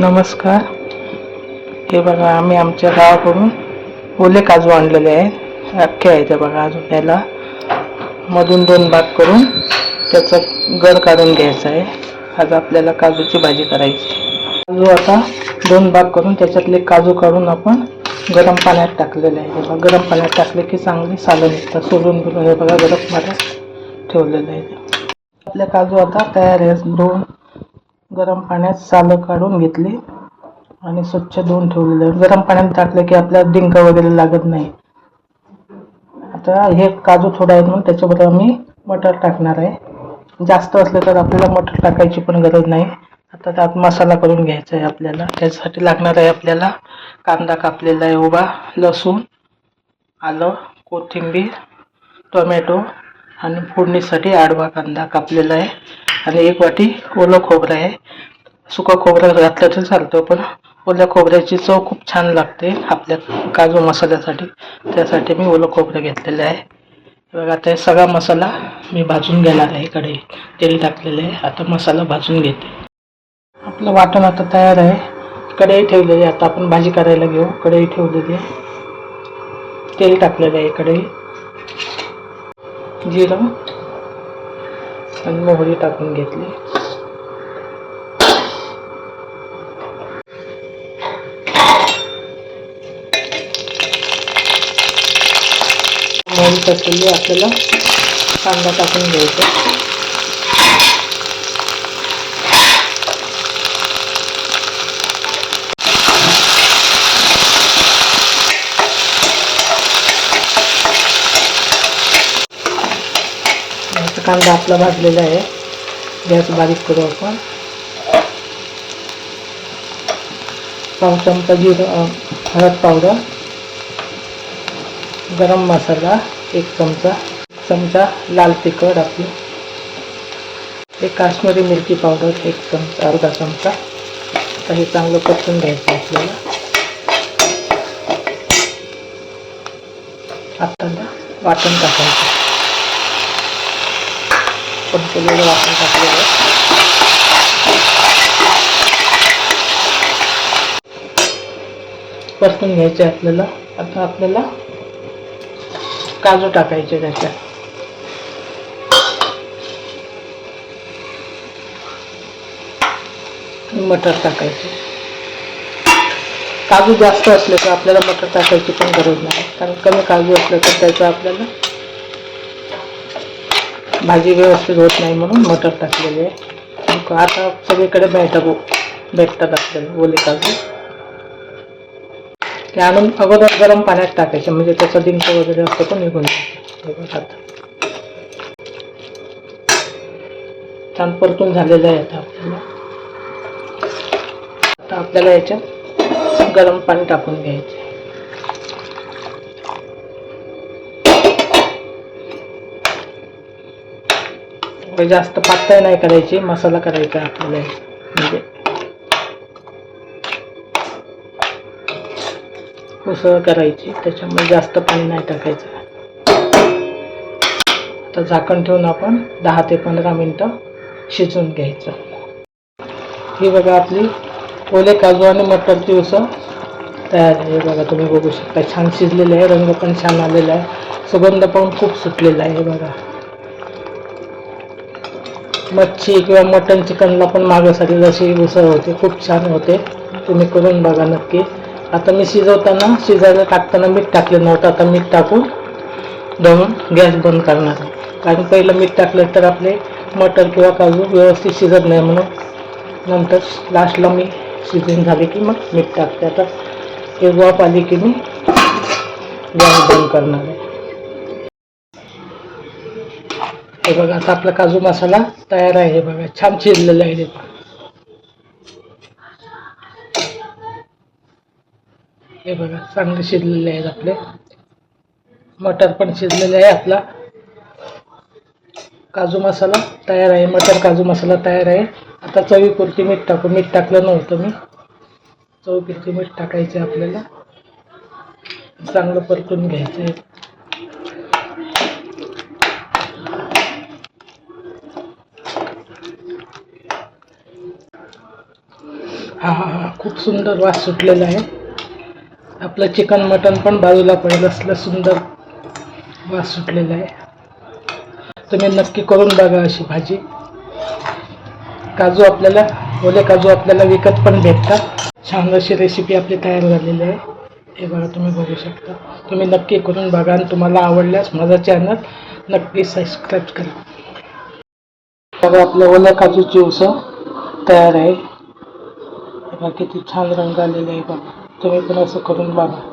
नमस्कार. हे बघा आम्ही आमच्या गावाकडून ओले काजू आणलेले आहेत. अख्खे आहे ते बघा अजून त्याला. मधून दोन भाग करून त्याचा गर काढून घ्यायचा आहे. आज आपल्याला काजूची भाजी करायची काजू आता दोन भाग करून त्याच्यातले काजू काढून आपण गरम पाण्यात टाकलेले आहे. हे बघा गरम पाण्यात टाकले की चांगली सालं निघतात. सोलून बिलून हे बघा गरम पाण्यात ठेवलेलं आहे आपले काजू आता तयार आहे धुवून गरम पाण्यात सालं काढून घेतली आणि स्वच्छ धुवून ठेवलेलं. आहे गरम पाण्यात टाकलं की आपल्याला डिंक वगैरे लागत नाही. आता हे काजू थोडं आहेत म्हणून त्याच्याबरोबर आम्ही मटर टाकणार आहे. जास्त असलं तर आपल्याला मटर टाकायची पण गरज नाही. आता त्यात मसाला करून घ्यायचा आहे आपल्याला. त्याच्यासाठी लागणार आहे आपल्याला कांदा कापलेला आहे उभा लसूण आलं कोथिंबीर टोमॅटो आणि फोडणीसाठी आडवा कांदा कापलेला आहे. आणि एक वाटी ओलं खोबरं आहे. सुकं खोबरं घातलं तर चालतं पण ओल्या खोबऱ्याची चव खूप छान लागते आपल्या काजू मसाल्यासाठी. त्यासाठी मी ओलं खोबरं घेतलेलं आहे. बघा आता सगळा मसाला मी भाजून घेणार आहे. कढई तेल टाकलेलं आहे. आता मसाला भाजून घेते. आपलं वाटण आता तयार आहे. कढई ठेवलेली आहे. आता आपण भाजी करायला घेऊ. कढई ठेवलेली आहे. तेल टाकलेलं आहे कढई जिरं. आणि मोहरी टाकून घेतली. मोहरी टाकलेली आपल्याला कांदा टाकून घ्यायचा आता कांदा आपला भाजलेला आहे. गॅस बारीक करू आपण. पाव चमचा जिरं हळद पावडर. गरम मसाला एक चमचा. चमचा लाल तिखट आपली. एक काश्मीरी मिरची पावडर एक चमचा अर्धा चमचा. आता हे चांगलं परतून घ्यायचं आपल्याला. आता वाटण टाकायचं. पण केलेलं टाकलेलं. आहे. परतून घ्यायचे आपल्याला. आता आपल्याला काजू टाकायचे त्याच्यात. मटर टाकायचे. काजू जास्त असले तर आपल्याला मटर टाकायची पण गरज नाही. कारण कमी काजू असले तर त्याचं आपल्याला भाजी व्यवस्थित होत नाही म्हणून मटर टाकलेले आहे. आता सगळीकडे भेटतात भेटतात आपल्याला ओले काजू. ते आणून अगोदर गरम पाण्यात टाकायचे म्हणजे त्याचा डिंक वगैरे असतो तो निघून आता. छान परतून झालेलं आहे आता आपल्याला. आता आपल्याला याच्यात गरम पाणी टाकून घ्यायचे काही जास्त पातळ नाही करायची मसाला करायचा आपल्याला. म्हणजे उसळ करायची त्याच्यामुळे जास्त पाणी नाही टाकायचं. आता झाकण ठेवून आपण दहा ते पंधरा मिनटं शिजवून घ्यायचं. ही बघा आपली ओले काजू आणि मटरची उसळ तयार आहे. बघा तुम्ही बघू शकता छान शिजलेले आहे रंग पण छान आलेला आहे. सुगंध पण खूप सुटलेला आहे हे बघा. मच्छी किंवा मटन चिकनला पण मागासाठी जशी उसळ होते खूप छान होते. तुम्ही करून बघा नक्की. आता मी शिजवताना शिजायला टाकताना मीठ टाकलं नव्हतं. आता मीठ टाकून दळून गॅस बंद करणार आहे. कारण पहिलं मीठ टाकलं तर आपले मटर किंवा काजू व्यवस्थित शिजत नाही म्हणून नंतर लास्टला मी शिजून झाले की मग मीठ टाकते. आता हे वाफ आली की मी गॅस बंद करणार आहे. हे बघा आता आपला काजू मसाला तयार आहे हे बघा छान शिजलेलं आहे हे बघा. चांगले शिजलेले आहेत आपले. मटर पण शिजलेले आहे आपला. काजू मसाला तयार आहे मटर काजू मसाला तयार आहे. आता चवीपुरती मीठ टाकू मीठ टाकलं नव्हतं मी. चवीपुरती मीठ टाकायचं आपल्याला. चांगलं परतून घ्यायचं आहे. हा हा हा खूप सुंदर वास सुटलेला आहे. आपलं चिकन मटन पण बाजूला पडेल असलं सुंदर वास सुटलेला आहे. तुम्ही नक्की करून बघा अशी भाजी. काजू आपल्याला ओले काजू आपल्याला विकत पण भेटतात. छान अशी रेसिपी आपली तयार झालेली आहे. हे बघा तुम्ही बघू शकता. तुम्ही नक्की करून बघा आणि तुम्हाला आवडल्यास माझा चॅनल नक्की सबस्क्राईब करा. बघा आपलं ओल्या काजूची उसळ तयार आहे. बघा किती छान रंग आलेले आहे बघा. तुम्ही पण असं करून बघा.